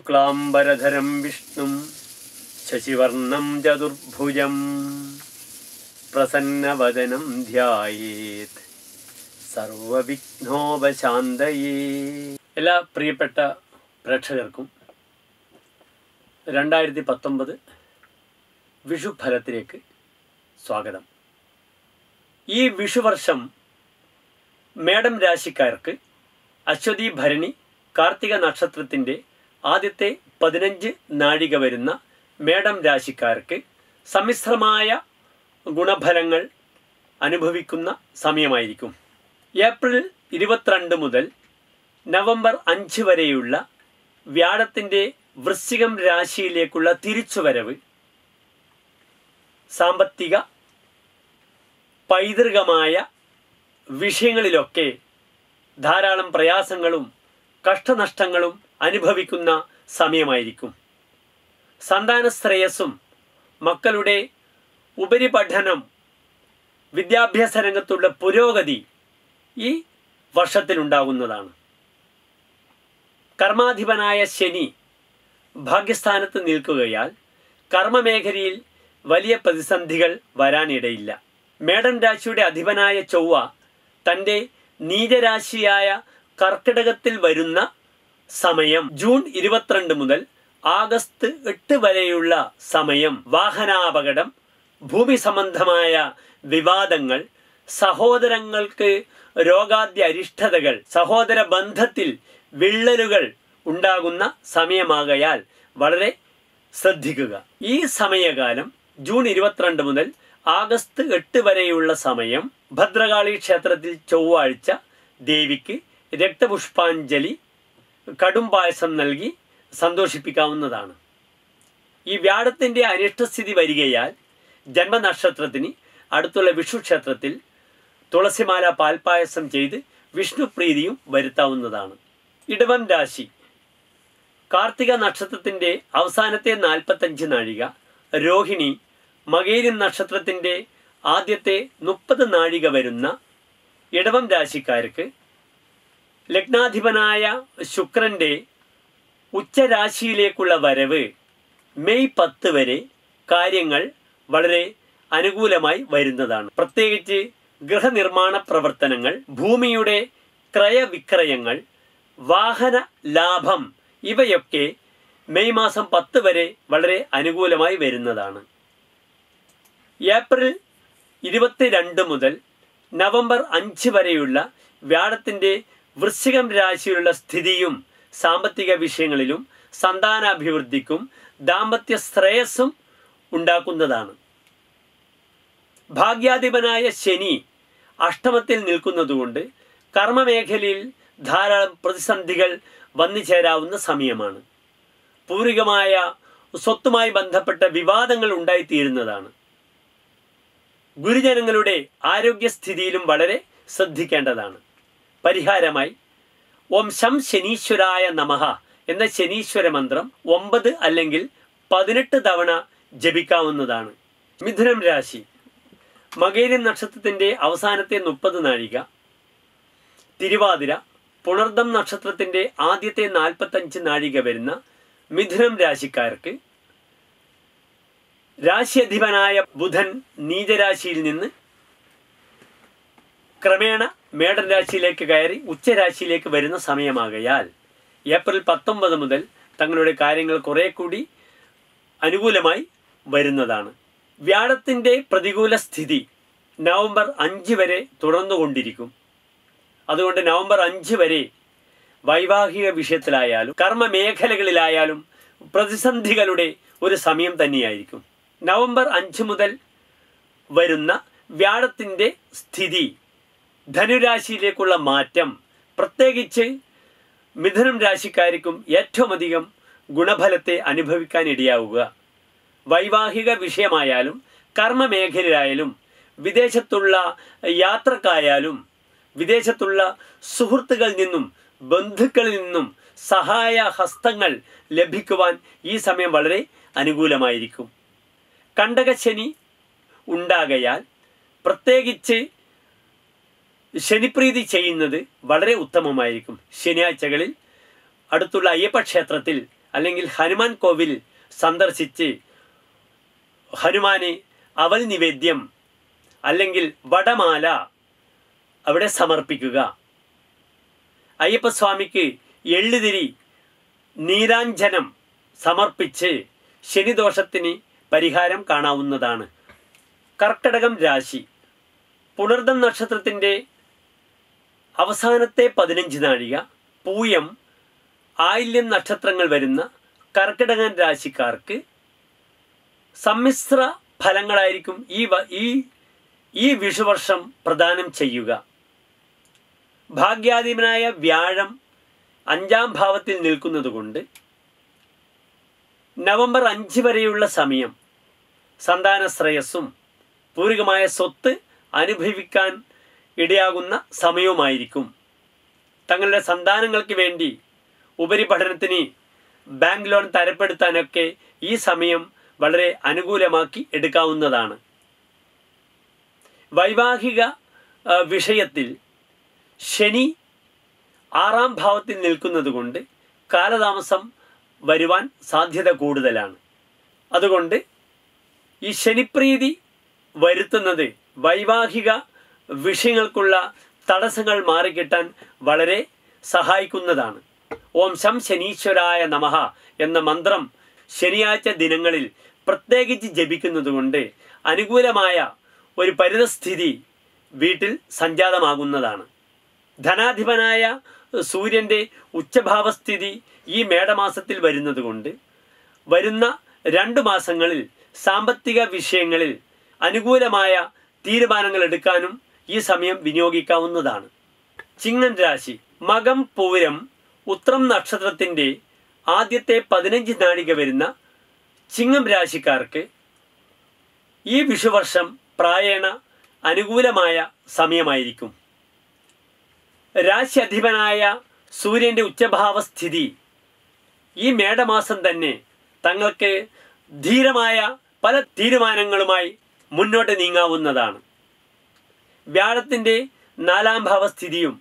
ശുക്ലാംബരധരം വിഷ്ണും ശശിവർണം ചതുർഭുജം പ്രസന്നവദനം ധ്യായേത് സർവവിഘ്നോപശാന്തയേ എല്ലാ പ്രിയപ്പെട്ട പ്രേക്ഷകർക്കും രണ്ടായിരത്തി പത്തൊമ്പത് വിഷുഫലത്തിലേക്ക് സ്വാഗതം. ഈ വിഷുവർഷം മേടം രാശിക്കാർക്ക് അശ്വതി ഭരണി കാർത്തിക നക്ഷത്രത്തിന്റെ ആദ്യത്തെ പതിനഞ്ച് നാഴിക വരുന്ന മേടം രാശിക്കാർക്ക് സമ്മിശ്രമായ ഗുണഫലങ്ങൾ അനുഭവിക്കുന്ന സമയമായിരിക്കും. ഏപ്രിൽ ഇരുപത്തിരണ്ട് മുതൽ നവംബർ അഞ്ച് വരെയുള്ള വ്യാഴത്തിന്റെ വൃശ്ചികം രാശിയിലേക്കുള്ള തിരിച്ചുവരവ് സാമ്പത്തിക പൈതൃകമായ വിഷയങ്ങളിലൊക്കെ ധാരാളം പ്രയാസങ്ങളും കഷ്ടനഷ്ടങ്ങളും അനുഭവിക്കുന്ന സമയമായിരിക്കും. സന്താന ശ്രേയസ്സും മക്കളുടെ ഉപരിപഠനം വിദ്യാഭ്യാസ രംഗത്തുള്ള പുരോഗതി ഈ വർഷത്തിലുണ്ടാകുന്നതാണ് കർമാധിപനായ ശനി ഭാഗ്യസ്ഥാനത്ത് നിൽക്കുകയാൽ കർമ്മമേഖലയിൽ വലിയ പ്രതിസന്ധികൾ വരാനിടയില്ല. മേടൻ രാശിയുടെ അധിപനായ ചൊവ്വ തന്റെ നീചരാശിയായ കർക്കിടകത്തിൽ വരുന്ന സമയം ജൂൺ ഇരുപത്തിരണ്ട് മുതൽ ആഗസ്റ്റ് എട്ട് വരെയുള്ള സമയം. വാഹനാപകടം ഭൂമി സംബന്ധമായ വിവാദങ്ങൾ സഹോദരങ്ങൾക്ക് രോഗാദ്യ അരിഷ്ടതകൾ സഹോദര ബന്ധത്തിൽ വിള്ളലുകൾ ഉണ്ടാകുന്ന സമയമാകയാൽ വളരെ ശ്രദ്ധിക്കുക. ഈ സമയകാലം ജൂൺ ഇരുപത്തിരണ്ട് മുതൽ ആഗസ്റ്റ് എട്ട് വരെയുള്ള സമയം ഭദ്രകാളി ക്ഷേത്രത്തിൽ ചൊവ്വാഴ്ച ദേവിക്ക് രക്തപുഷ്പാഞ്ജലി കടും പായസം നൽകി സന്തോഷിപ്പിക്കാവുന്നതാണ്. ഈ വ്യാഴത്തിന്റെ അനിഷ്ടസ്ഥിതി വരികയാൽ ജന്മനക്ഷത്രത്തിന് അടുത്തുള്ള വിഷു ക്ഷേത്രത്തിൽ തുളസിമാല പാൽപായസം ചെയ്ത് വിഷ്ണുപ്രീതിയും വരുത്താവുന്നതാണ്. ഇടവം രാശി. കാർത്തിക നക്ഷത്രത്തിന്റെ അവസാനത്തെ നാൽപ്പത്തഞ്ച് നാഴിക രോഹിണി മകേരി നക്ഷത്രത്തിന്റെ ആദ്യത്തെ മുപ്പത് നാഴിക വരുന്ന ഇടവം രാശിക്കാർക്ക് ലഗ്നാധിപനായ ശുക്രന്റെ ഉച്ചരാശിയിലേക്കുള്ള വരവ് മെയ് പത്ത് വരെ കാര്യങ്ങൾ വളരെ അനുകൂലമായി വരുന്നതാണ്. പ്രത്യേകിച്ച് ഗൃഹനിർമ്മാണ പ്രവർത്തനങ്ങൾ ഭൂമിയുടെ ക്രയവിക്രയങ്ങൾ വാഹന ലാഭം ഇവയൊക്കെ മെയ് മാസം പത്ത് വരെ വളരെ അനുകൂലമായി വരുന്നതാണ്. ഏപ്രിൽ ഇരുപത്തിരണ്ട് മുതൽ നവംബർ അഞ്ച് വരെയുള്ള വ്യാഴത്തിന്റെ വൃശ്ചികം രാശിയിലുള്ള സ്ഥിതിയും സാമ്പത്തിക വിഷയങ്ങളിലും സന്താനാഭിവൃദ്ധിക്കും ദാമ്പത്യ ശ്രേയസ്സും ഉണ്ടാക്കുന്നതാണ്. ഭാഗ്യാധിപനായ ശനി അഷ്ടമത്തിൽ നിൽക്കുന്നതുകൊണ്ട് കർമ്മമേഖലയിൽ ധാരാളം പ്രതിസന്ധികൾ വന്നു ചേരാവുന്ന സമയമാണ്. പൂർവികമായ സ്വത്തുമായി ബന്ധപ്പെട്ട വിവാദങ്ങൾ ഉണ്ടായിത്തീരുന്നതാണ്. ഗുരുജനങ്ങളുടെ ആരോഗ്യസ്ഥിതിയിലും വളരെ ശ്രദ്ധിക്കേണ്ടതാണ്. പരിഹാരമായി. ഓം ശം ശനീശ്വരായ നമഹ എന്ന ശനീശ്വര മന്ത്രം ഒമ്പത് അല്ലെങ്കിൽ പതിനെട്ട് തവണ ജപിക്കാവുന്നതാണ്. മിഥുനം രാശി. മകേരം നക്ഷത്രത്തിന്റെ അവസാനത്തെ മുപ്പത് നാഴിക. തിരുവാതിര. പുണർദം നക്ഷത്രത്തിന്റെ ആദ്യത്തെ നാൽപ്പത്തഞ്ച് നാഴിക വരുന്ന മിഥുനം രാശിക്കാർക്ക്. രാശിയധിപനായ ബുധൻ നീചരാശിയിൽ നിന്ന് ക്രമേണ മേടൻ രാശിയിലേക്ക് കയറി ഉച്ചരാശിയിലേക്ക് വരുന്ന സമയമാകയാൽ ഏപ്രിൽ പത്തൊമ്പത് മുതൽ തങ്ങളുടെ കാര്യങ്ങൾ കുറെ കൂടി അനുകൂലമായി വരുന്നതാണ്. വ്യാഴത്തിന്റെ പ്രതികൂല സ്ഥിതി നവംബർ അഞ്ച് വരെ തുടർന്നുകൊണ്ടിരിക്കും അതുകൊണ്ട് നവംബർ അഞ്ച് വരെ വൈവാഹിക വിഷയത്തിലായാലും കർമ്മ മേഖലകളിലായാലും പ്രതിസന്ധികളുടെ ഒരു സമയം തന്നെയായിരിക്കും. നവംബർ അഞ്ച് മുതൽ വരുന്ന വ്യാഴത്തിന്റെ സ്ഥിതി ധനുരാശിയിലേക്കുള്ള മാറ്റം പ്രത്യേകിച്ച് മിഥുനം രാശിക്കാർക്കും ഏറ്റവും അധികം ഗുണഫലത്തെ അനുഭവിക്കാൻ ഇടയാവുക. വൈവാഹിക വിഷയമായാലും കർമ്മമേഖലയിലായാലും വിദേശത്തുള്ള യാത്രക്കായാലും വിദേശത്തുള്ള സുഹൃത്തുക്കളിൽ നിന്നും ബന്ധുക്കളിൽ നിന്നും സഹായ ഹസ്തങ്ങൾ ലഭിക്കുവാൻ ഈ സമയം വളരെ അനുകൂലമായിരിക്കും. കണ്ടകശനി ഉണ്ടാകയാൽ പ്രത്യേകിച്ച് ശനിപ്രീതി ചെയ്യുന്നത് വളരെ ഉത്തമമായിരിക്കും. ശനിയാഴ്ചകളിൽ അടുത്തുള്ള അയ്യപ്പ ക്ഷേത്രത്തിൽ അല്ലെങ്കിൽ ഹനുമാൻ കോവിൽ സന്ദർശിച്ച് ഹനുമാന് അവൽ നിവേദ്യം അല്ലെങ്കിൽ വടമാല അവിടെ സമർപ്പിക്കുക. അയ്യപ്പസ്വാമിക്ക് എള്ളുതിരി നീരാഞ്ജനം സമർപ്പിച്ച് ശനിദോഷത്തിന് പരിഹാരം കാണാവുന്നതാണ്. കർക്കടകം രാശി. പുണർദം നക്ഷത്രത്തിന്റെ അവസാനത്തെ പതിനഞ്ച് നാഴിക പൂയം ആയില്യം നക്ഷത്രങ്ങൾ വരുന്ന കർക്കിടകൻ രാശിക്കാർക്ക് സമ്മിശ്ര ഫലങ്ങളായിരിക്കും ഈ ഈ ഈ വിഷുവർഷം പ്രദാനം ചെയ്യുക. ഭാഗ്യാധിപനായ വ്യാഴം അഞ്ചാം ഭാവത്തിൽ നിൽക്കുന്നതുകൊണ്ട് നവംബർ അഞ്ച് വരെയുള്ള സമയം സന്താന ശ്രേയസ്സും പൂരികമായ സ്വത്ത് അനുഭവിക്കാൻ ഇടയാകുന്ന സമയവുമായിരിക്കും. തങ്ങളുടെ സന്താനങ്ങൾക്ക് വേണ്ടി ഉപരിപഠനത്തിന് ബാങ്ക് ലോൺ തരപ്പെടുത്താനൊക്കെ ഈ സമയം വളരെ അനുകൂലമാക്കി എടുക്കാവുന്നതാണ്. വൈവാഹിക വിഷയത്തിൽ ശനി ആറാം ഭാവത്തിൽ നിൽക്കുന്നത് കൊണ്ട് കാലതാമസം വരുവാൻ സാധ്യത കൂടുതലാണ്. അതുകൊണ്ട് ഈ ശനിപ്രീതി വരുത്തുന്നത് വൈവാഹിക വിഷയങ്ങൾക്കുള്ള തടസ്സങ്ങൾ മാറിക്കിട്ടാൻ വളരെ സഹായിക്കുന്നതാണ്. ഓം ശം ശനീശ്വരായ നമഹ എന്ന മന്ത്രം ശനിയാഴ്ച ദിനങ്ങളിൽ പ്രത്യേകിച്ച് ജപിക്കുന്നതുകൊണ്ട് അനുകൂലമായ ഒരു പരിതസ്ഥിതി വീട്ടിൽ സംജാതമാകുന്നതാണ്. ധനാധിപനായ സൂര്യന്റെ ഉച്ചഭാവസ്ഥിതി ഈ മേടമാസത്തിൽ വരുന്നതുകൊണ്ട് വരുന്ന രണ്ട് മാസങ്ങളിൽ സാമ്പത്തിക വിഷയങ്ങളിൽ അനുകൂലമായ തീരുമാനങ്ങൾ എടുക്കാനും ഈ സമയം വിനിയോഗിക്കാവുന്നതാണ്. ചിങ്ങൻ രാശി മകം പൂരം ഉത്രം നക്ഷത്രത്തിന്റെ ആദ്യത്തെ പതിനഞ്ച് നാഴിക വരുന്ന ചിങ്ങം രാശിക്കാർക്ക് ഈ വിഷുവർഷം പ്രായണ അനുകൂലമായ സമയമായിരിക്കും. രാശി അധിപനായ സൂര്യന്റെ ഉച്ചഭാവസ്ഥിതി ഈ മേടമാസം തന്നെ തങ്ങൾക്ക് ധീരമായ പല തീരുമാനങ്ങളുമായി മുന്നോട്ട് നീങ്ങാവുന്നതാണ്. വ്യാഴത്തിന്റെ നാലാം ഭാവസ്ഥിതിയും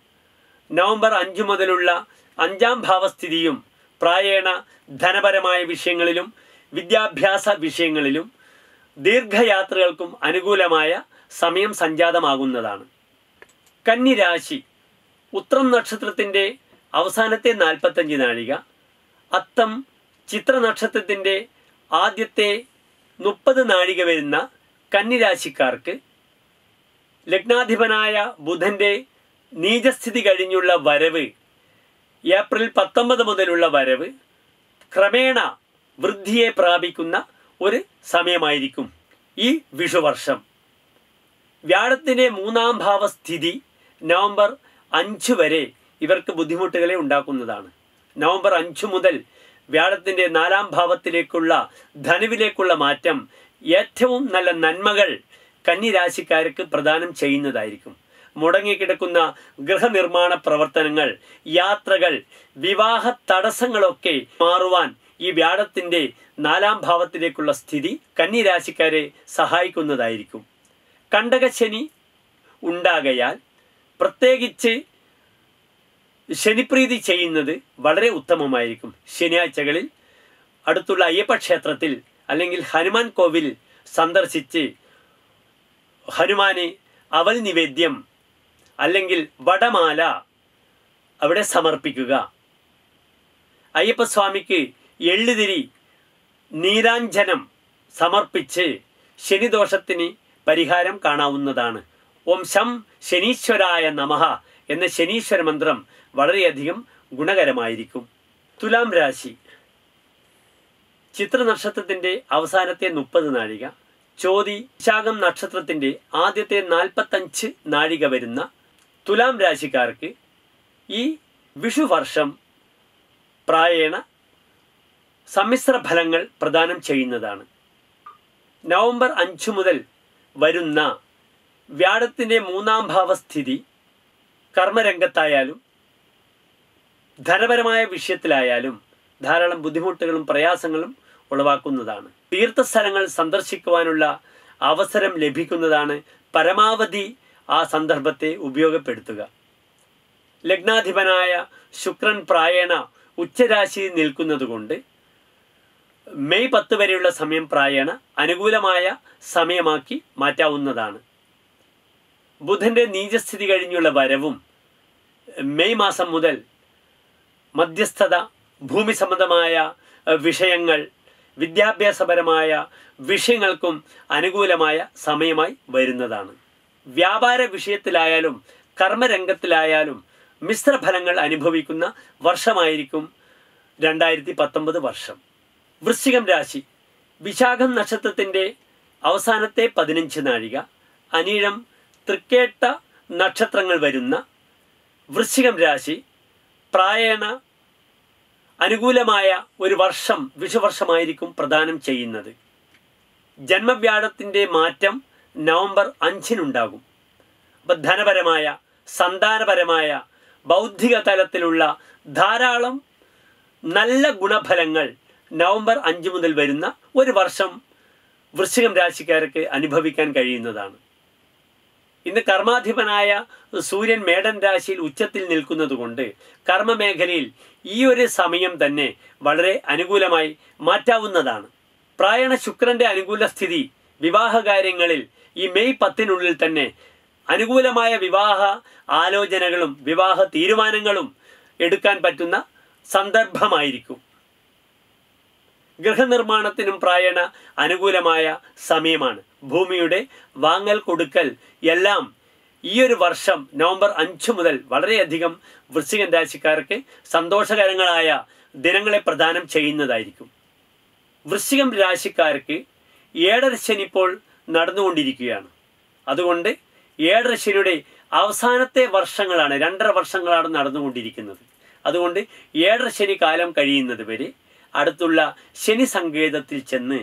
നവംബർ അഞ്ചു മുതലുള്ള അഞ്ചാം ഭാവസ്ഥിതിയും പ്രായേണ ധനപരമായ വിഷയങ്ങളിലും വിദ്യാഭ്യാസ വിഷയങ്ങളിലും ദീർഘയാത്രകൾക്കും അനുകൂലമായ സമയം സംജാതമാകുന്നതാണ്. കന്നിരാശി ഉത്രം നക്ഷത്രത്തിന്റെ അവസാനത്തെ നാൽപ്പത്തഞ്ച് നാഴിക അത്തം ചിത്ര നക്ഷത്രത്തിന്റെ ആദ്യത്തെ മുപ്പത് നാഴിക വരുന്ന കന്നിരാശിക്കാർക്ക് ലഗ്നാധിപനായ ബുധന്റെ നീചസ്ഥിതി കഴിഞ്ഞുള്ള വരവ് ഏപ്രിൽ പത്തൊമ്പത് മുതലുള്ള വരവ് ക്രമേണ വൃദ്ധിയെ പ്രാപിക്കുന്ന ഒരു സമയമായിരിക്കും ഈ വിഷുവർഷം. വ്യാഴത്തിന്റെ മൂന്നാം ഭാവസ്ഥിതി നവംബർ അഞ്ച് വരെ ഇവർക്ക് ബുദ്ധിമുട്ടുകളെ ഉണ്ടാക്കുന്നതാണ്. നവംബർ അഞ്ച് മുതൽ വ്യാഴത്തിന്റെ നാലാം ഭാവത്തിലേക്കുള്ള ധനുവിലേക്കുള്ള മാറ്റം ഏറ്റവും നല്ല നന്മകൾ കന്നിരാശിക്കാർക്ക് പ്രദാനം ചെയ്യുന്നതായിരിക്കും. മുടങ്ങിക്കിടക്കുന്ന ഗൃഹനിർമ്മാണ പ്രവർത്തനങ്ങൾ യാത്രകൾ വിവാഹ തടസ്സങ്ങളൊക്കെ മാറുവാൻ ഈ വ്യാഴത്തിന്റെ നാലാം ഭാവത്തിലേക്കുള്ള സ്ഥിതി കന്നിരാശിക്കാരെ സഹായിക്കുന്നതായിരിക്കും. കണ്ടകശനി ഉണ്ടാകയാൽ പ്രത്യേകിച്ച് ശനിപ്രീതി ചെയ്യുന്നത് വളരെ ഉത്തമമായിരിക്കും. ശനിയാഴ്ചകളിൽ അടുത്തുള്ള അയ്യപ്പ ക്ഷേത്രത്തിൽ അല്ലെങ്കിൽ ഹനുമാൻ കോവിൽ സന്ദർശിച്ച് ഹനുമാന് അവൽ നിവേദ്യം അല്ലെങ്കിൽ വടമാല അവിടെ സമർപ്പിക്കുക. അയ്യപ്പസ്വാമിക്ക് എള്ളുതിരി നീരാഞ്ജനം സമർപ്പിച്ച് ശനിദോഷത്തിന് പരിഹാരം കാണാവുന്നതാണ്. ഓം ശം ശനീശ്വരായ നമഹ എന്ന ശനീശ്വര മന്ത്രം വളരെയധികം ഗുണകരമായിരിക്കും. തുലാം രാശി. ചിത്ര നക്ഷത്രത്തിന്റെ അവസാനത്തെ മുപ്പത് നാഴിക. ചോതി ശാഖം നക്ഷത്രത്തിന്റെ ആദ്യത്തെ നാൽപ്പത്തഞ്ച് നാഴിക വരുന്ന തുലാം രാശിക്കാർക്ക് ഈ വിഷുവർഷം പ്രായേണ സമ്മിശ്ര ഫലങ്ങൾ പ്രദാനം ചെയ്യുന്നതാണ്. നവംബർ അഞ്ച് മുതൽ വരുന്ന വ്യാഴത്തിന്റെ മൂന്നാം ഭാവസ്ഥിതി കർമ്മരംഗത്തായാലും ധനപരമായ വിഷയത്തിലായാലും ധാരാളം ബുദ്ധിമുട്ടുകളും പ്രയാസങ്ങളും ഉളവാക്കുന്നതാണ്. തീർത്ഥസ്ഥലങ്ങൾ സന്ദർശിക്കുവാനുള്ള അവസരം ലഭിക്കുന്നതാണ് പരമാവധി ആ സന്ദർഭത്തെ ഉപയോഗപ്പെടുത്തുക. ലഗ്നാധിപനായ ശുക്രൻ പ്രായണ ഉച്ചരാശിയിൽ നിൽക്കുന്നതുകൊണ്ട് മെയ് പത്ത് വരെയുള്ള സമയം പ്രായണ അനുകൂലമായ സമയമാക്കി മാറ്റാവുന്നതാണ്. ബുധന്റെ നീചസ്ഥിതി കഴിഞ്ഞുള്ള വരവും മെയ് മാസം മുതൽ മധ്യസ്ഥത ഭൂമി സംബന്ധമായ വിഷയങ്ങൾ വിദ്യാഭ്യാസപരമായ വിഷയങ്ങൾക്കും അനുകൂലമായ സമയമായി വരുന്നതാണ്. വ്യാപാര വിഷയത്തിലായാലും കർമ്മരംഗത്തിലായാലും മിശ്രഫലങ്ങൾ അനുഭവിക്കുന്ന വർഷമായിരിക്കും രണ്ടായിരത്തി പത്തൊമ്പത് വർഷം. വൃശ്ചികം രാശി വിശാഖം നക്ഷത്രത്തിന്റെ അവസാനത്തെ പതിനഞ്ച് നാഴിക അനീഴം തൃക്കേട്ട നക്ഷത്രങ്ങൾ വരുന്ന വൃശ്ചികം രാശി പ്രായേണ അനുകൂലമായ ഒരു വർഷം വിഷുവർഷമായിരിക്കും പ്രദാനം ചെയ്യുന്നത്. ജന്മവ്യാഴത്തിന്റെ മാറ്റം നവംബർ അഞ്ചിനുണ്ടാകും. അപ്പം ധനപരമായ സന്താനപരമായ ബൗദ്ധിക തലത്തിലുള്ള ധാരാളം നല്ല ഗുണഫലങ്ങൾ നവംബർ അഞ്ച് മുതൽ വരുന്ന ഒരു വർഷം വൃശ്ചികം രാശിക്കാർക്ക് അനുഭവിക്കാൻ കഴിയുന്നതാണ്. ഇന്ന് കർമാധിപനായ സൂര്യൻ മേടൻ രാശിയിൽ ഉച്ചത്തിൽ നിൽക്കുന്നതുകൊണ്ട് കർമ്മമേഖലയിൽ ഈ ഒരു സമയം തന്നെ വളരെ അനുകൂലമായി മാറ്റാവുന്നതാണ്. പ്രായണ ശുക്രന്റെ അനുകൂല സ്ഥിതി വിവാഹകാര്യങ്ങളിൽ ഈ മെയ് പത്തിനുള്ളിൽ തന്നെ അനുകൂലമായ വിവാഹ ആലോചനകളും വിവാഹ തീരുമാനങ്ങളും എടുക്കാൻ പറ്റുന്ന സന്ദർഭമായിരിക്കും. ഗൃഹനിർമ്മാണത്തിനും പ്രായണ അനുകൂലമായ സമയമാണ്. ഭൂമിയുടെ വാങ്ങൽ കൊടുക്കൽ എല്ലാം ഈ ഒരു വർഷം നവംബർ അഞ്ച് മുതൽ വളരെയധികം വൃശ്ചിക രാശിക്കാർക്ക് സന്തോഷകരങ്ങളായ ദിനങ്ങളെ പ്രദാനം ചെയ്യുന്നതായിരിക്കും. വൃശ്ചികം രാശിക്കാർക്ക് ഏഴര ശനി ഇപ്പോൾ നടന്നുകൊണ്ടിരിക്കുകയാണ്. അതുകൊണ്ട് ഏഴര ശനിയുടെ അവസാനത്തെ വർഷങ്ങളാണ് രണ്ടര വർഷങ്ങളാണ് നടന്നുകൊണ്ടിരിക്കുന്നത്. അതുകൊണ്ട് ഏഴര ശനി കാലം കഴിയുന്നത് വരെ അടുത്തുള്ള ശനി സങ്കേതത്തിൽ ചെന്ന്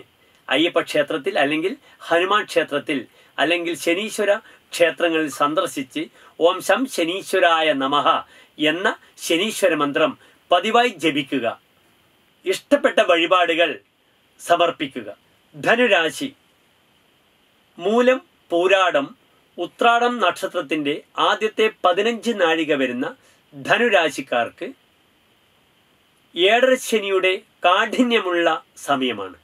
അയ്യപ്പ ക്ഷേത്രത്തിൽ അല്ലെങ്കിൽ ഹനുമാൻ ക്ഷേത്രത്തിൽ അല്ലെങ്കിൽ ശനീശ്വര ക്ഷേത്രങ്ങളിൽ സന്ദർശിച്ച് ഓം ശം ശനീശ്വരായ നമഹ എന്ന ശനീശ്വര മന്ത്രം പതിവായി ജപിക്കുക. ഇഷ്ടപ്പെട്ട വഴിപാടുകൾ സമർപ്പിക്കുക. ധനുരാശി. മൂലം പൂരാടം ഉത്രാടം നക്ഷത്രത്തിന്റെ ആദ്യത്തെ പതിനഞ്ച് നാഴിക വരുന്ന ധനുരാശിക്കാർക്ക് ഏഴര ശനിയുടെ കാഠിന്യമുള്ള സമയമാണ്.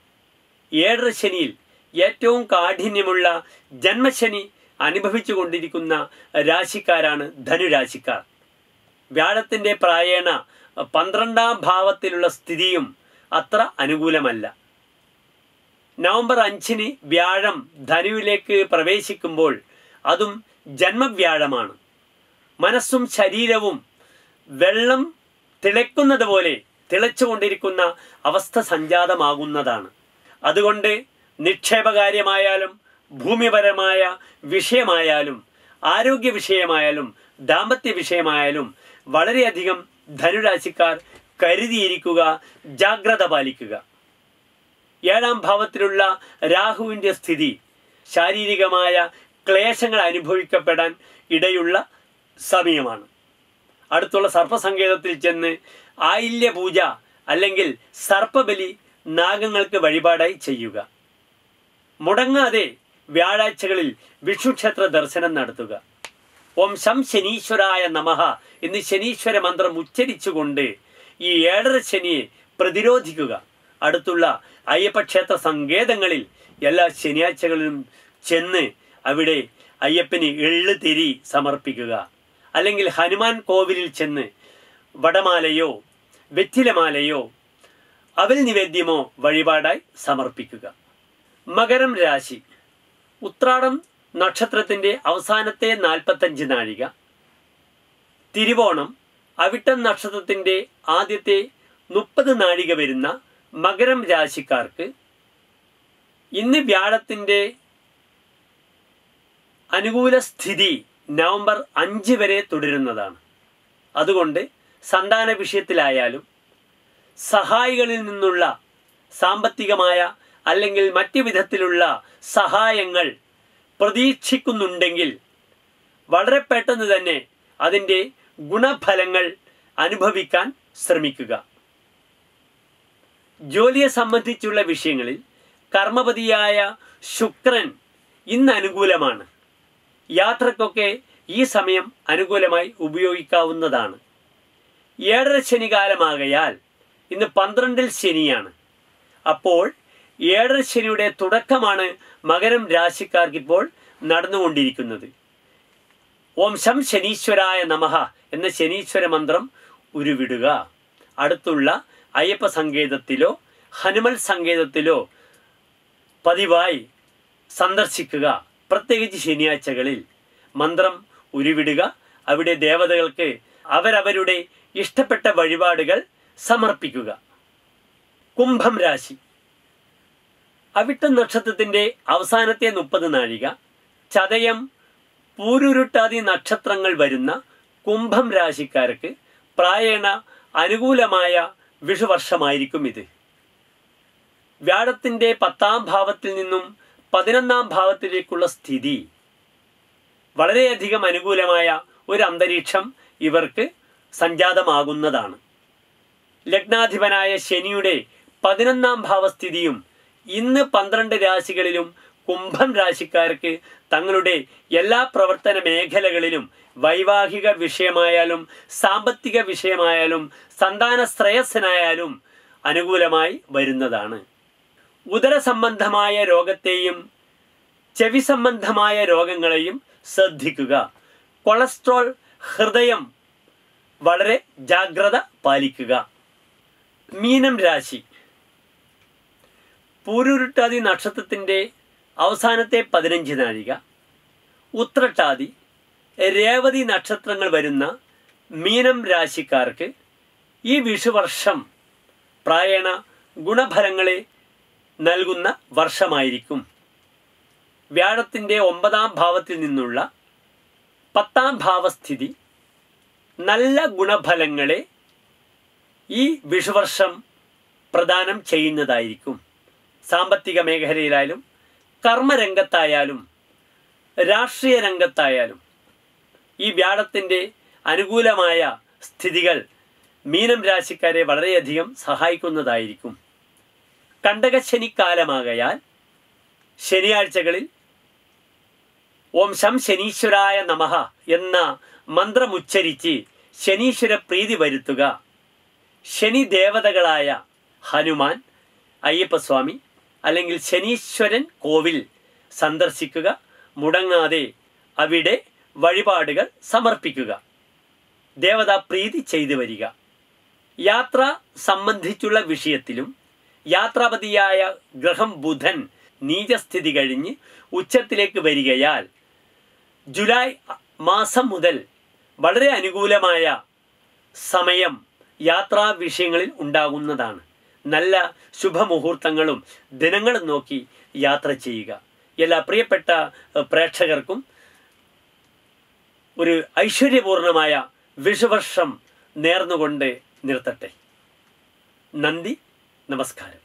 ഏഴര ശനിയിൽ ഏറ്റവും കാഠിന്യമുള്ള ജന്മശനി അനുഭവിച്ചു കൊണ്ടിരിക്കുന്ന രാശിക്കാരാണ് ധനുരാശിക്കാർ. വ്യാഴത്തിന്റെ പ്രായേണ പന്ത്രണ്ടാം ഭാവത്തിലുള്ള സ്ഥിതിയും അത്ര അനുകൂലമല്ല. നവംബർ അഞ്ചിന് വ്യാഴം ധനുവിലേക്ക് പ്രവേശിക്കുമ്പോൾ അതും ജന്മവ്യാഴമാണ്. മനസ്സും ശരീരവും വെള്ളം തിളയ്ക്കുന്നത് പോലെ തിളച്ചുകൊണ്ടിരിക്കുന്ന അവസ്ഥ സംജാതമാകുന്നതാണ്. അതുകൊണ്ട് നിക്ഷേപകാര്യമായാലും ഭൂമിപരമായ വിഷയമായാലും ആരോഗ്യ വിഷയമായാലും ദാമ്പത്യ വിഷയമായാലും വളരെയധികം ധനുരാശിക്കാർ കരുതിയിരിക്കുക ജാഗ്രത പാലിക്കുക. ഏഴാം ഭാവത്തിലുള്ള രാഹുവിന്റെ സ്ഥിതി ശാരീരികമായ ക്ലേശങ്ങൾ അനുഭവിക്കപ്പെടാൻ ഇടയുള്ള സമയമാണ്. അടുത്തുള്ള സർപ്പസങ്കേതത്തിൽ ചെന്ന് ആയില്യ പൂജ അല്ലെങ്കിൽ സർപ്പബലി നാഗങ്ങൾക്ക് വഴിപാടായി ചെയ്യുക. മുടങ്ങാതെ വ്യാഴാഴ്ചകളിൽ വിഷുക്ഷേത്ര ദർശനം നടത്തുക. ഓം ശം ശനീശ്വരായ നമഹ എന്ന് ശനീശ്വര മന്ത്രം ഉച്ചരിച്ചുകൊണ്ട് ഈ ഏഴര ശനിയെ പ്രതിരോധിക്കുക. അടുത്തുള്ള അയ്യപ്പക്ഷേത്ര സങ്കേതങ്ങളിൽ എല്ലാ ശനിയാഴ്ചകളിലും ചെന്ന് അവിടെ അയ്യപ്പന് എള്ള് തിരി സമർപ്പിക്കുക. അല്ലെങ്കിൽ ഹനുമാൻ കോവിലിൽ ചെന്ന് വടമാലയോ വെറ്റിലമാലയോ അവൽ നിവേദ്യമോ വഴിപാടായി സമർപ്പിക്കുക. മകരം രാശി. ഉത്രാടം നക്ഷത്രത്തിന്റെ അവസാനത്തെ നാൽപ്പത്തഞ്ച് നാഴിക. തിരുവോണം അവിട്ടം നക്ഷത്രത്തിന്റെ ആദ്യത്തെ മുപ്പത് നാഴിക വരുന്ന മകരം രാശിക്കാർക്ക്. ഇന്ന് വ്യാഴത്തിന്റെ അനുകൂല സ്ഥിതി നവംബർ അഞ്ച് വരെ തുടരുന്നതാണ്. അതുകൊണ്ട് സന്താന വിഷയത്തിലായാലും സഹായികളിൽ നിന്നുള്ള സാമ്പത്തികമായ അല്ലെങ്കിൽ മറ്റു വിധത്തിലുള്ള സഹായങ്ങൾ പ്രതീക്ഷിക്കുന്നുണ്ടെങ്കിൽ വളരെ പെട്ടെന്ന് തന്നെ അതിന്റെ ഗുണഫലങ്ങൾ അനുഭവിക്കാൻ ശ്രമിക്കുക. ജോലിയെ സംബന്ധിച്ചുള്ള വിഷയങ്ങളിൽ കർമ്മപതിയായ ശുക്രൻ ഇന്ന് അനുകൂലമാണ്. യാത്രക്കൊക്കെ ഈ സമയം അനുകൂലമായി ഉപയോഗിക്കാവുന്നതാണ്. ഏഴര ശനികാലമാകയാൽ ഇന്ന് പന്ത്രണ്ടിൽ ശനിയാണ്. അപ്പോൾ ഏഴര ശനിയുടെ തുടക്കമാണ് മകരം രാശിക്കാർക്ക് ഇപ്പോൾ നടന്നുകൊണ്ടിരിക്കുന്നത്. ഓം ശം ശനീശ്വരായ നമഹ എന്ന ശനീശ്വര മന്ത്രം ഉരുവിടുക. അടുത്തുള്ള അയ്യപ്പ സങ്കേതത്തിലോ ഹനുമൽ സങ്കേതത്തിലോ പതിവായി സന്ദർശിക്കുക. പ്രത്യേകിച്ച് ശനിയാഴ്ചകളിൽ മന്ത്രം ഉരുവിടുക. അവിടെ ദേവതകൾക്ക് അവരവരുടെ ഇഷ്ടപ്പെട്ട വഴിപാടുകൾ സമർപ്പിക്കുക. കുംഭം രാശി. അവിട്ട നക്ഷത്രത്തിന്റെ അവസാനത്തെ മുപ്പത് നാഴിക ചതയം പൂരുരുട്ടാതി നക്ഷത്രങ്ങൾ വരുന്ന കുംഭം രാശിക്കാർക്ക് പ്രായണ അനുകൂലമായ വിഷുവർഷമായിരിക്കും ഇത്. വ്യാഴത്തിന്റെ പത്താം ഭാവത്തിൽ നിന്നും പതിനൊന്നാം ഭാവത്തിലേക്കുള്ള സ്ഥിതി. വളരെയധികം അനുകൂലമായ ഒരു അന്തരീക്ഷം ഇവർക്ക് സംജാതമാകുന്നതാണ്. ലഗ്നാധിപനായ ശനിയുടെ പതിനൊന്നാം ഭാവസ്ഥിതിയും ഇന്ന് പന്ത്രണ്ട് രാശികളിലും കുംഭം രാശിക്കാർക്ക് തങ്ങളുടെ എല്ലാ പ്രവർത്തന മേഖലകളിലും വൈവാഹിക വിഷയമായാലും സാമ്പത്തിക വിഷയമായാലും സന്താന ശ്രേയസ്സിനായാലും അനുകൂലമായി വരുന്നതാണ്. ഉദര സംബന്ധമായ രോഗത്തെയും ചെവി സംബന്ധമായ രോഗങ്ങളെയും ശ്രദ്ധിക്കുക. കൊളസ്ട്രോൾ ഹൃദയം വളരെ ജാഗ്രത പാലിക്കുക. മീനം രാശി. പൂരുരുട്ടാതി നക്ഷത്രത്തിന്റെ അവസാനത്തെ പതിനഞ്ച് നാഴിക. ഉത്രട്ടാതി രേവതി നക്ഷത്രങ്ങൾ വരുന്ന മീനം രാശിക്കാർക്ക് ഈ വിഷുവർഷം പ്രായണ ഗുണഫലങ്ങളെ നൽകുന്ന വർഷമായിരിക്കും. വ്യാഴത്തിന്റെ ഒമ്പതാം ഭാവത്തിൽ നിന്നുള്ള പത്താം ഭാവസ്ഥിതി നല്ല ഗുണഫലങ്ങളെ ഈ വിഷുവർഷം പ്രദാനം ചെയ്യുന്നതായിരിക്കും. സാമ്പത്തിക മേഖലയിലായാലും കർമ്മരംഗത്തായാലും രാഷ്ട്രീയ രംഗത്തായാലും ഈ വ്യാഴത്തിന്റെ അനുകൂലമായ സ്ഥിതികൾ മീനം രാശിക്കാരെ വളരെയധികം സഹായിക്കുന്നതായിരിക്കും. കണ്ടകശനിക്കാലമാകയാൽ ശനിയാഴ്ചകളിൽ ഓം ശം ശനീശ്വരായ നമഹ എന്ന മന്ത്രമുച്ചരിച്ച് ശനീശ്വര പ്രീതി വരുത്തുക. ശനി ദേവതകളായ ഹനുമാൻ അയ്യപ്പസ്വാമി അല്ലെങ്കിൽ ശനീശ്വരൻ കോവിൽ സന്ദർശിക്കുക മുടങ്ങാതെ അവിടെ വഴിപാടുകൾ സമർപ്പിക്കുക. ദേവതാ പ്രീതി ചെയ്തു വരിക. യാത്ര സംബന്ധിച്ചുള്ള വിഷയത്തിലും യാത്രാപതിയായ ഗ്രഹം ബുധൻ നീചസ്ഥിതി കഴിഞ്ഞ് ഉച്ചത്തിലേക്ക് വരികയാൽ ജൂലൈ മാസം മുതൽ വളരെ അനുകൂലമായ സമയം യാത്രാ വിഷയങ്ങളിൽ ഉണ്ടാകുന്നതാണ്. നല്ല ശുഭമുഹൂർത്തങ്ങളും ദിനങ്ങളും നോക്കി യാത്ര ചെയ്യുക. എല്ലാ പ്രിയപ്പെട്ട പ്രേക്ഷകർക്കും ഒരു ഐശ്വര്യപൂർണമായ വിഷുവർഷം നേർന്നുകൊണ്ട് നിർത്തട്ടെ. നന്ദി നമസ്കാരം.